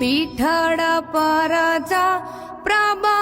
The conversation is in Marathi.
पिठड परचा प्रभा